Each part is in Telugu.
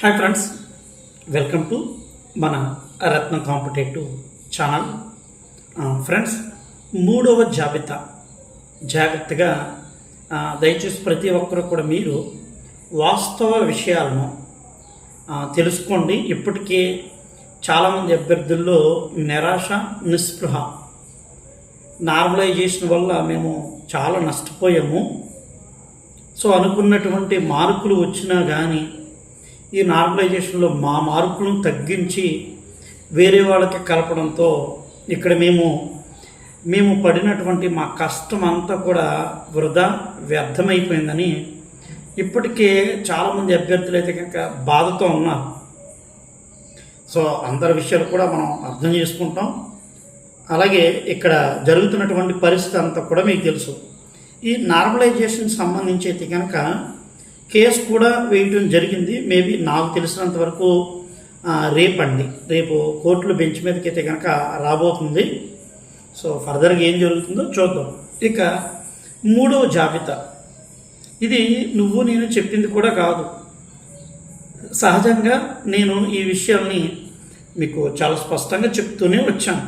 హాయ్ ఫ్రెండ్స్ వెల్కమ్ టు మన రత్న కాంపిటేటివ్ ఛానల్. ఫ్రెండ్స్ మూడవ జాబితా. జాగ్రత్తగా దయచేసి ప్రతి ఒక్కరు కూడా మీరు వాస్తవ విషయాలను తెలుసుకోండి. ఇప్పటికే చాలామంది అభ్యర్థుల్లో నిరాశ నిస్పృహ నార్మలైజేషన్ వల్ల మేము చాలా నష్టపోయాము. సో అనుకున్నటువంటి మార్కులు వచ్చినా కానీ ఈ నార్మలైజేషన్లో మా మార్కులను తగ్గించి వేరే వాళ్ళకి కలపడంతో ఇక్కడ మేము మేము పడినటువంటి మా కష్టం అంతా కూడా వృధా వ్యర్థమైపోయిందని ఇప్పటికే చాలామంది అభ్యర్థులు అయితే కనుక బాధతో ఉన్నారు. సో అందరి విషయాలు కూడా మనం అర్థం చేసుకుంటాం. అలాగే ఇక్కడ జరుగుతున్నటువంటి పరిస్థితి అంతా కూడా మీకు తెలుసు. ఈ నార్మలైజేషన్ సంబంధించి అయితే కనుక కేసు కూడా వేయటం జరిగింది. మేబీ నాకు తెలిసినంత వరకు రేపండి రేపు కోర్టులో బెంచ్ మీదకి అయితే కనుక రాబోతుంది. సో ఫర్దర్గా ఏం జరుగుతుందో చూద్దాం. ఇక మూడవ జాబితా. ఇది నువ్వు నేను చెప్పింది కూడా కాదు. సహజంగా నేను ఈ విషయాల్ని మీకు చాలా స్పష్టంగా చెప్తూనే వచ్చాను.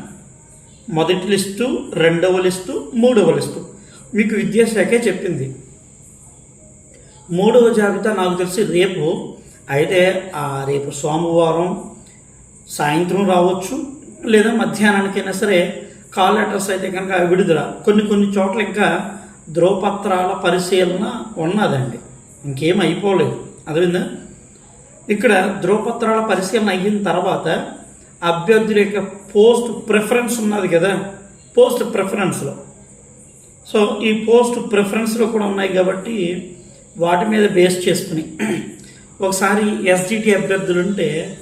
మొదటి లిస్టు రెండవ లిస్టు మూడవ లిస్టు. మీకు విద్యాశాఖే చెప్పింది. మూడవ జాబితా నాకు తెలిసి రేపు. అయితే ఆ రేపు సోమవారం సాయంత్రం రావచ్చు. లేదా మధ్యాహ్నానికైనా సరే కాల్ లెటర్స్ అయితే కనుక విడుదల. కొన్ని కొన్ని చోట్ల ఇంకా ధ్రువపత్రాల పరిశీలన ఉన్నదండి. ఇంకేం అయిపోలేదు. అదేవిధంగా ఇక్కడ ధ్రువపత్రాల పరిశీలన అయిన తర్వాత అభ్యర్థుల యొక్క పోస్ట్ ప్రిఫరెన్స్ ఉన్నది కదా. పోస్ట్ ప్రిఫరెన్స్లో. సో ఈ పోస్ట్ ప్రిఫరెన్స్లో కూడా ఉన్నాయి కాబట్టి వాటి మీద బేస్ చేసుకుని. ఒకసారి ఎస్జిటి అభ్యర్థులు ఉంటే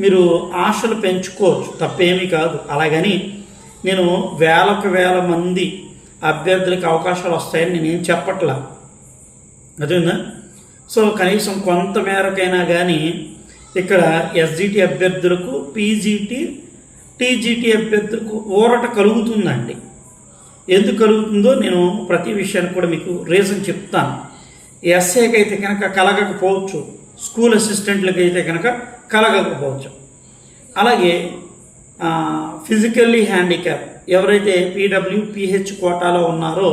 మీరు ఆశలు పెంచుకోవచ్చు తప్పేమీ కాదు. అలాగని నేను వేలకు వేల మంది అభ్యర్థులకు అవకాశాలు వస్తాయని నేనేం చెప్పట్లా? అదేనా సో కనీసం కొంత మేరకైనా కానీ ఇక్కడ ఎస్జిటి అభ్యర్థులకు పీజీటీ టీజీటీ అభ్యర్థులకు ఊరట కలుగుతుందండి. ఎందుకు కలుగుతుందో నేను ప్రతి విషయాన్ని కూడా మీకు రీజన్ చెప్తాను. ఎస్ఏకి అయితే కనుక కలగకపోవచ్చు. స్కూల్ అసిస్టెంట్లకి అయితే కనుక కలగకపోవచ్చు. అలాగే ఫిజికల్లీ హ్యాండిక్యాప్ ఎవరైతే పీడబ్ల్యూ పిహెచ్ కోటాలో ఉన్నారో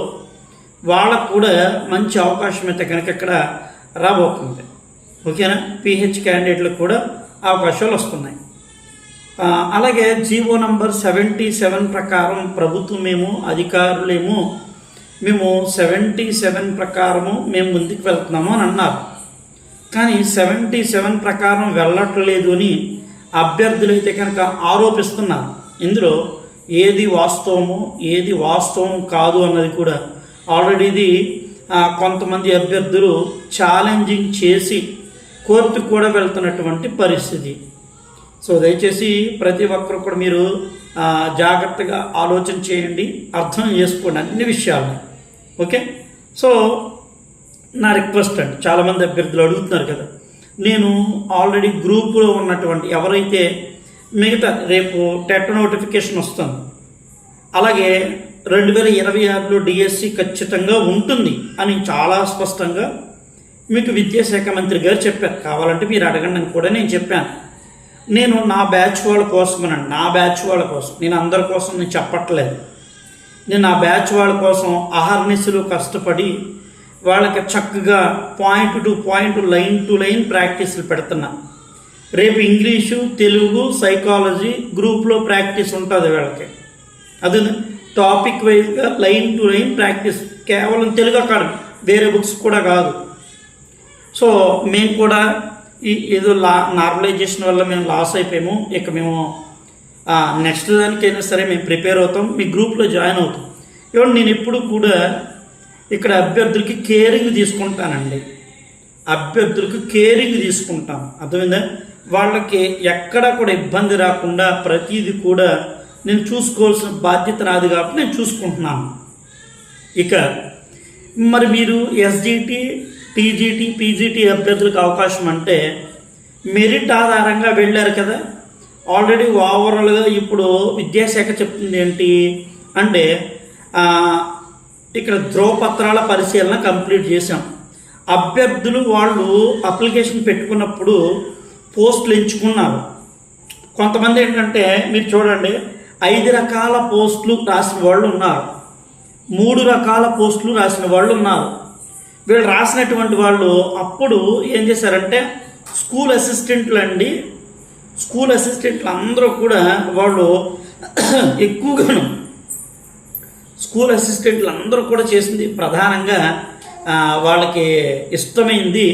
వాళ్ళకు కూడా మంచి అవకాశం అయితే కనుక ఇక్కడ రాబోతుంది. ఓకేనా? పిహెచ్ క్యాండిడేట్లకు కూడా అవకాశాలు వస్తున్నాయి. అలాగే జీవో నంబర్ సెవెంటీ సెవెన్ ప్రకారం ప్రభుత్వమేమో అధికారులేమో మేము సెవెంటీ సెవెన్ ప్రకారము మేము ముందుకు వెళ్తున్నాము అని అన్నారు. కానీ సెవెంటీ సెవెన్ ప్రకారం వెళ్ళట్లేదు అని అభ్యర్థులు అయితే కనుక ఆరోపిస్తున్నారు. ఇందులో ఏది వాస్తవము ఏది వాస్తవం కాదు అన్నది కూడా ఆల్రెడీ ఇది కొంతమంది అభ్యర్థులు ఛాలెంజింగ్ చేసి కోర్టుకు కూడా వెళ్తున్నటువంటి పరిస్థితి. సో దయచేసి ప్రతి ఒక్కరు కూడా మీరు జాగ్రత్తగా ఆలోచన చేయండి. అర్థం చేసుకోండి అన్ని విషయాలు ఓకే? సో నా రిక్వెస్ట్ అండి చాలామంది అభ్యర్థులు అడుగుతున్నారు కదా. నేను ఆల్రెడీ గ్రూపులో ఉన్నటువంటి ఎవరైతే మిగతా రేపు టెట్ నోటిఫికేషన్ వస్తుంది అలాగే రెండు వేల ఇరవై ఆరులో డిఎస్సి ఖచ్చితంగా ఉంటుంది అని చాలా స్పష్టంగా మీకు విద్యాశాఖ మంత్రి గారు చెప్పారు. కావాలంటే మీరు అడగండి అని కూడా నేను చెప్పాను. నేను నా బ్యాచ్ వాళ్ళ కోసమేనండి నా బ్యాచ్ వాళ్ళ కోసం. నేను అందరి కోసం నేను చెప్పట్లేదు. నేను నా బ్యాచ్ వాళ్ళ కోసం అహర్నిశలు కష్టపడి వాళ్ళకి చక్కగా point to point line to line ప్రాక్టీసులు పెడుతున్నా. రేపు ఇంగ్లీషు తెలుగు సైకాలజీ గ్రూప్లో ప్రాక్టీస్ ఉంటుంది వీళ్ళకి. అది టాపిక్ వైజ్గా లైన్ టు లైన్ ప్రాక్టీస్. కేవలం తెలుగు అకాడమీ వేరే బుక్స్ కూడా కాదు. సో మేము కూడా ఈ ఏదో లా నార్మలైజేషన్ వల్ల మేము లాస్ అయిపోయాము. ఇక మేము నెక్స్ట్ దానికైనా సరే మేము ప్రిపేర్ అవుతాం. మీ గ్రూప్లో జాయిన్ అవుతాం. ఇవ్వండి నేను ఎప్పుడు కూడా ఇక్కడ అభ్యర్థులకి కేరింగ్ తీసుకుంటానండి. అభ్యర్థులకు కేరింగ్ తీసుకుంటాం. అర్థమైందా? వాళ్ళకి ఎక్కడ కూడా ఇబ్బంది రాకుండా ప్రతిదీ కూడా నేను చూసుకోవాల్సిన బాధ్యత నాది కాబట్టి నేను చూసుకుంటున్నాను. ఇక మరి మీరు ఎస్జిటి టీజీటీ పీజీటీ అభ్యర్థులకు అవకాశం అంటే మెరిట్ ఆధారంగా వెళ్ళారు కదా. ఆల్రెడీ ఓవరాల్గా ఇప్పుడు విద్యాశాఖ చెప్తుంది ఏంటి అంటే ఇక్కడ ధ్రువపత్రాల పరిశీలన కంప్లీట్ చేశాం. అభ్యర్థులు వాళ్ళు అప్లికేషన్ పెట్టుకున్నప్పుడు పోస్టులు ఎంచుకున్నారు. కొంతమంది ఏంటంటే మీరు చూడండి ఐదు రకాల పోస్టులు రాసిన వాళ్ళు ఉన్నారు. మూడు రకాల పోస్టులు రాసిన వాళ్ళు ఉన్నారు. వీళ్ళు రాసినటువంటి వాళ్ళు అప్పుడు ఏం చేశారంటే స్కూల్ అసిస్టెంట్లు అండి స్కూల్ అసిస్టెంట్లు అందరూ కూడా వాళ్ళు ఎక్కువగాను స్కూల్ అసిస్టెంట్లు అందరూ కూడా చేసింది ప్రధానంగా వాళ్ళకి ఇష్టమైంది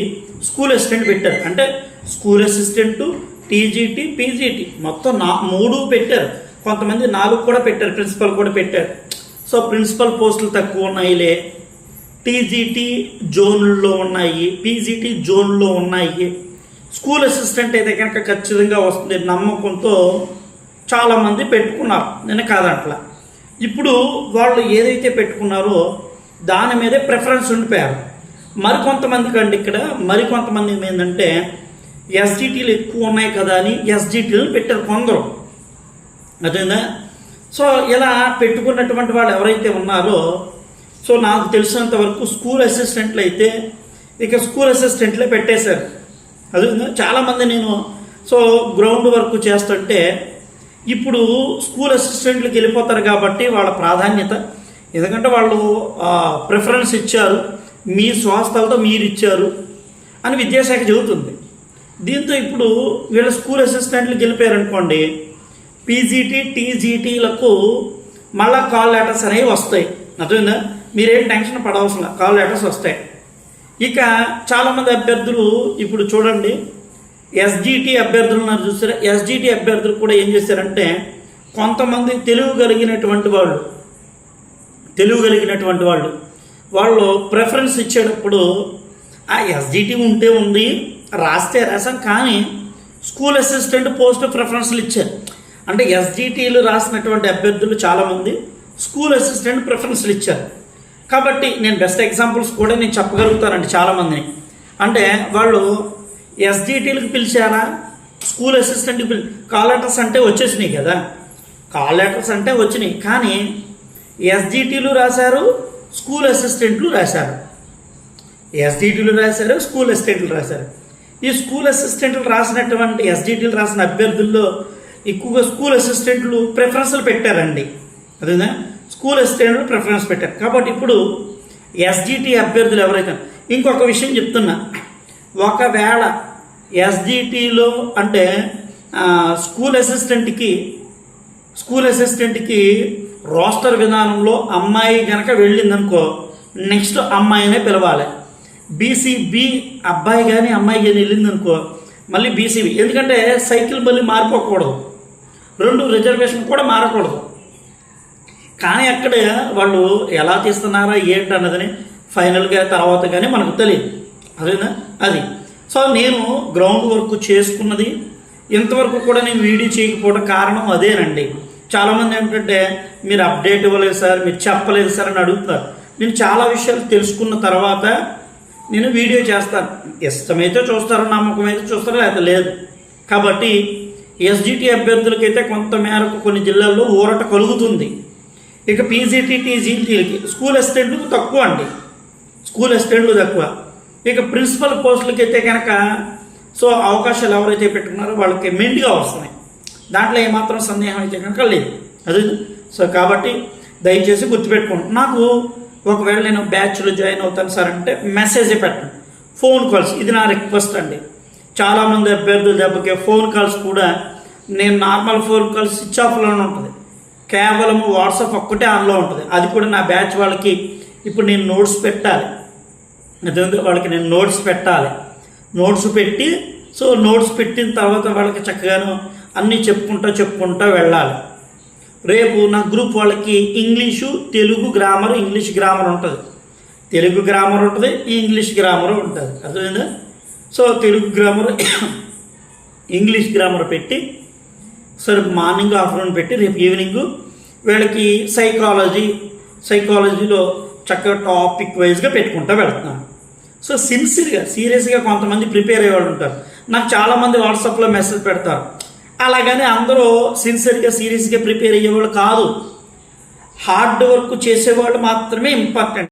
స్కూల్ అసిస్టెంట్ పెట్టారు. అంటే స్కూల్ అసిస్టెంట్ టీజీటీ పీజీటీ మొత్తం నా మూడు పెట్టారు. కొంతమంది నాలుగు కూడా పెట్టారు ప్రిన్సిపల్ కూడా పెట్టారు. సో ప్రిన్సిపల్ పోస్టులు తక్కువ ఉన్నాయిలే. టీజీటీ జోన్లో ఉన్నాయి పీజీటీ జోన్లో ఉన్నాయి. స్కూల్ అసిస్టెంట్ అయితే కనుక ఖచ్చితంగా వస్తుంది నమ్మకంతో చాలామంది పెట్టుకున్నారు. నేను కాదంట్లా. ఇప్పుడు వాళ్ళు ఏదైతే పెట్టుకున్నారో దాని మీదే ప్రిఫరెన్స్ ఉండిపోయారు. మరికొంతమందికి అండి ఇక్కడ మరికొంతమంది ఏంటంటే ఎస్జిటీలు ఎక్కువ ఉన్నాయి కదా అని ఎస్జిటీలు పెట్టారు కొందరు. అదేందా సో ఇలా పెట్టుకున్నటువంటి వాళ్ళు ఎవరైతే ఉన్నారో సో నాకు తెలిసినంత వరకు స్కూల్ అసిస్టెంట్లు అయితే ఇక స్కూల్ అసిస్టెంట్లే పెట్టేశారు. అదే చాలామంది నేను సో గ్రౌండ్ వర్క్ చేస్తుంటే ఇప్పుడు స్కూల్ అసిస్టెంట్లకు వెళ్ళిపోతారు కాబట్టి వాళ్ళ ప్రాధాన్యత ఎందుకంటే వాళ్ళు ప్రిఫరెన్స్ ఇచ్చారు మీ స్వాస్థలతో మీరు ఇచ్చారు అని విద్యాశాఖ చెబుతుంది. దీంతో ఇప్పుడు వీళ్ళ స్కూల్ అసిస్టెంట్లు గెలిపారనుకోండి పీజీటీ టీజీటీలకు మళ్ళా కాల్ లెటర్స్ అనేవి వస్తాయి. అర్థమైందా? మీరేం టెన్షన్ పడవలసిన కాల్ లెటర్స్ వస్తాయి. ఇక చాలామంది అభ్యర్థులు ఇప్పుడు చూడండి ఎస్జిటి అభ్యర్థులు ఉన్నారు చూసారా? ఎస్జిటి అభ్యర్థులు కూడా ఏం చేశారంటే కొంతమంది తెలుగు కలిగినటువంటి వాళ్ళు తెలుగు కలిగినటువంటి వాళ్ళు వాళ్ళు ప్రిఫరెన్స్ ఇచ్చేటప్పుడు ఆ ఎస్జిటి ఉంటే ఉంది రాస్తే రాసాం కానీ స్కూల్ అసిస్టెంట్ పోస్ట్ ప్రిఫరెన్స్లు ఇచ్చారు. అంటే ఎస్జిటీలు రాసినటువంటి అభ్యర్థులు చాలామంది స్కూల్ అసిస్టెంట్ ప్రిఫరెన్స్లు ఇచ్చారు. కాబట్టి నేను బెస్ట్ ఎగ్జాంపుల్స్ కూడా నేను చెప్పగలుగుతానండి చాలామందిని. అంటే వాళ్ళు ఎస్డిటీలకు పిలిచారా స్కూల్ అసిస్టెంట్కి పిలి కాల్ లెటర్స్ అంటే వచ్చేసినాయి కదా. కాల్ లెటర్స్ అంటే వచ్చినాయి. కానీ ఎస్డిటీలు రాశారు స్కూల్ అసిస్టెంట్లు రాశారు. ఎస్డిటీలు రాశారు స్కూల్ అసిస్టెంట్లు రాశారు. ఈ స్కూల్ అసిస్టెంట్లు రాసినటువంటి ఎస్డిటీలు రాసిన అభ్యర్థుల్లో ఎక్కువగా స్కూల్ అసిస్టెంట్లు ప్రిఫరెన్స్లు పెట్టారండి. అదేనా? స్కూల్ అసిస్టెంట్లు ప్రిఫరెన్స్ పెట్టారు. కాబట్టి ఇప్పుడు ఎస్జిటి అభ్యర్థులు ఎవరైతే ఇంకొక విషయం చెప్తున్నా. ఒకవేళ ఎస్జిటిలో అంటే స్కూల్ అసిస్టెంట్కి స్కూల్ అసిస్టెంట్కి రోస్టర్ విధానంలో అమ్మాయి కనుక వెళ్ళిందనుకో నెక్స్ట్ అమ్మాయినే పిలవాలి. బీసీబీ అబ్బాయి కానీ అమ్మాయి కానీ వెళ్ళిందనుకో మళ్ళీ బీసీబీ ఎందుకంటే సైకిల్ మళ్ళీ మారిపోకూడదు. రెండు రిజర్వేషన్ కూడా మారకూడదు. కానీ అక్కడ వాళ్ళు ఎలా తీస్తున్నారా ఏంటి అన్నదని ఫైనల్గా తర్వాత కానీ మనకు తెలియదు. అదేనా? అది. సో నేను గ్రౌండ్ వర్క్ చేసుకున్నది ఇంతవరకు కూడా నేను వీడియో చేయకపోవడం కారణం అదేనండి. చాలామంది ఏంటంటే మీరు అప్డేట్ ఇవ్వలేదు సార్ మీరు చెప్పలేదు సార్ అని అడుగుతారు. నేను చాలా విషయాలు తెలుసుకున్న తర్వాత నేను వీడియో చేస్తాను. ఇష్టమైతే చూస్తారో నమ్మకం అయితే చూస్తారో లేకపోతే లేదు. కాబట్టి ఎస్జిటి అభ్యర్థులకైతే కొంత మేరకు కొన్ని జిల్లాల్లో ఊరట కలుగుతుంది. ఇక పీజీటీ టీజీటీలకి స్కూల్ అసిస్టెంట్లు తక్కువ అండి. స్కూల్ అసిస్టెంట్లు తక్కువ. ఇక ప్రిన్సిపల్ పోస్టులకి అయితే కనుక సో అవకాశాలు ఎవరైతే పెట్టుకున్నారో వాళ్ళకి మెండుగా వస్తున్నాయి. దాంట్లో ఏమాత్రం సందేహం అయితే కనుక లేదు. అది సో కాబట్టి దయచేసి గుర్తుపెట్టుకోండి. నాకు ఒకవేళ నేను బ్యాచ్లో జాయిన్ అవుతాను సార్ అంటే మెసేజ్ పెట్టండి ఫోన్ కాల్స్ ఇది నా రిక్వెస్ట్ అండి. చాలామంది అభ్యర్థులు దెబ్బకి ఫోన్ కాల్స్ కూడా నేను నార్మల్ ఫోన్ కాల్స్ స్విచ్ ఆఫ్లోనే ఉంటుంది. కేవలం వాట్సాప్ ఒక్కటే ఆన్లో ఉంటుంది. అది కూడా నా బ్యాచ్ వాళ్ళకి ఇప్పుడు నేను నోట్స్ పెట్టాలి. వాళ్ళకి నేను నోట్స్ పెట్టాలి. నోట్స్ పెట్టి సో నోట్స్ పెట్టిన తర్వాత వాళ్ళకి చక్కగాను అన్నీ చెప్పుకుంటా చెప్పుకుంటా వెళ్ళాలి. రేపు నా గ్రూప్ వాళ్ళకి English Telugu grammar English grammar ఉంటుంది. తెలుగు గ్రామర్ ఉంటుంది ఇంగ్లీష్ గ్రామర్ ఉంటుంది. అర్థమైందా? So Telugu grammar English grammar పెట్టి సరే మార్నింగ్ ఆఫ్టర్నూన్ పెట్టి రేపు ఈవినింగ్ వీళ్ళకి సైకాలజీ సైకాలజీలో చక్కగా టాపిక్ వైజ్గా పెట్టుకుంటూ వెళ్తున్నాను. సో సిన్సియర్గా సీరియస్గా కొంతమంది ప్రిపేర్ అయ్యేవాళ్ళు ఉంటారు. నాకు చాలామంది వాట్సాప్లో మెసేజ్ పెడతారు. అలాగని అందరూ సిన్సియర్గా సీరియస్గా ప్రిపేర్ అయ్యేవాళ్ళు కాదు. హార్డ్ వర్క్ చేసేవాళ్ళు మాత్రమే ఇంపార్టెంట్.